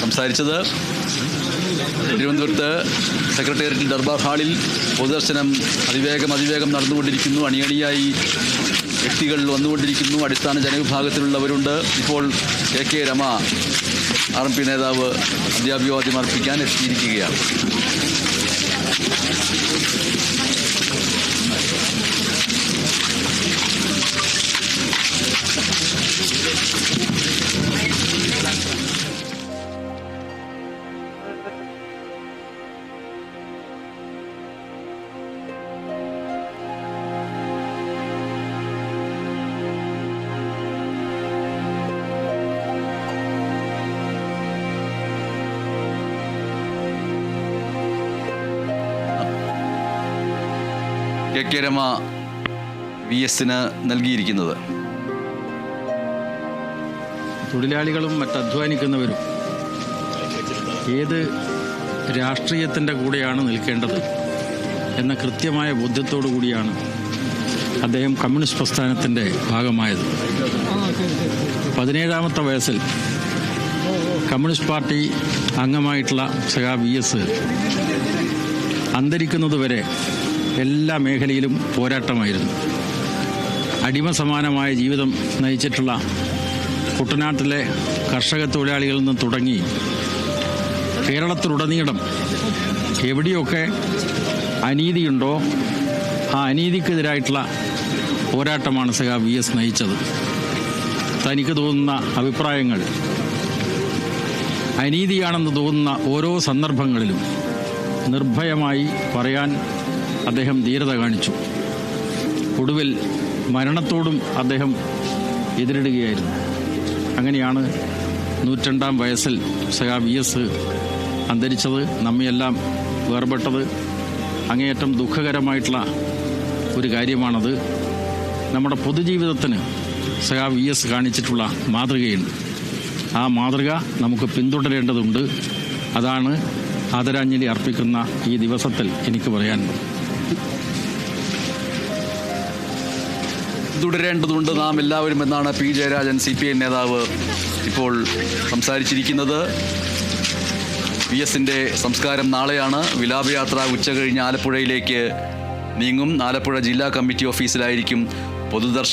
സംസാരിച്ചത് തിരുവനന്തപുരത്ത് സെക്രട്ടേറിയറ്റ് ദർബാർ ഹാളിൽ പൊതുദർശനം അതിവേഗം അതിവേഗം നടന്നുകൊണ്ടിരിക്കുന്നു. അണിയണിയായി വ്യക്തികൾ വന്നുകൊണ്ടിരിക്കുന്നു. അടിസ്ഥാന ജനവിഭാഗത്തിലുള്ളവരുണ്ട്. ഇപ്പോൾ K K Rama R M P നേതാവ് അധ്യാഭിവാദ്യം അർപ്പിക്കാൻ എത്തിയിരിക്കുകയാണ്. കെ കെ രമ വി എസിന് നൽകിയിരിക്കുന്നത്. തൊഴിലാളികളും മറ്റധ്വാനിക്കുന്നവരും ഏത് രാഷ്ട്രീയത്തിന്റെ കൂടെയാണ് നിൽക്കേണ്ടത് എന്ന കൃത്യമായ ബോധ്യത്തോടു കൂടിയാണ് അദ്ദേഹം കമ്മ്യൂണിസ്റ്റ് പ്രസ്ഥാനത്തിന്റെ ഭാഗമായത്. പതിനേഴാമത്തെ വയസ്സിൽ കമ്മ്യൂണിസ്റ്റ് പാർട്ടി അംഗമായിട്ടുള്ള സഖാ വി എസ് അന്തരിക്കുന്നതുവരെ എല്ലാ മേഖലയിലും പോരാട്ടമായിരുന്നു. അടിമ സമാനമായ ജീവിതം നയിച്ചിട്ടുള്ള കുട്ടനാട്ടിലെ കർഷക തൊഴിലാളികളിൽ നിന്ന് തുടങ്ങി കേരളത്തിലുടനീളം എവിടെയൊക്കെ അനീതിയുണ്ടോ ആ അനീതിക്കെതിരായിട്ടുള്ള പോരാട്ടമാണ് സഖാ വി എസ് നയിച്ചത്. തനിക്ക് തോന്നുന്ന അഭിപ്രായങ്ങൾ അനീതിയാണെന്ന് തോന്നുന്ന ഓരോ സന്ദർഭങ്ങളിലും നിർഭയമായി പറയാൻ അദ്ദേഹം ധീരത കാണിച്ചു. ഒടുവിൽ മരണത്തോടും അദ്ദേഹം എതിരിടുകയായിരുന്നു. അങ്ങനെയാണ് നൂറ്റണ്ടാം വയസ്സിൽ സഹാ വി എസ് അന്തരിച്ചത്. നമ്മയെല്ലാം വേർപെട്ടത്. അങ്ങേയറ്റം ദുഃഖകരമായിട്ടുള്ള ഒരു കാര്യമാണത്. നമ്മുടെ പൊതുജീവിതത്തിന് സഹാ വി എസ് കാണിച്ചിട്ടുള്ള മാതൃകയുണ്ട് ആ മാതൃക നമുക്ക് പിന്തുടരേണ്ടതുണ്ട്. അതാണ് ആദരാഞ്ജലി അർപ്പിക്കുന്ന ഈ ദിവസത്തിൽ എനിക്ക് പറയാനുള്ളത്. തുടരേണ്ടതുണ്ട് നാം എല്ലാവരും എന്നാണ് P Jayarajan C P I നേതാവ് ഇപ്പോൾ സംസാരിച്ചിരിക്കുന്നത്. വി എസിന്റെ സംസ്കാരം നാളെയാണ്. വിലാപയാത്ര ഉച്ചകഴിഞ്ഞ് ആലപ്പുഴയിലേക്ക് നീങ്ങും. ആലപ്പുഴ ജില്ലാ കമ്മിറ്റി ഓഫീസിലായിരിക്കും പൊതുദർശനം.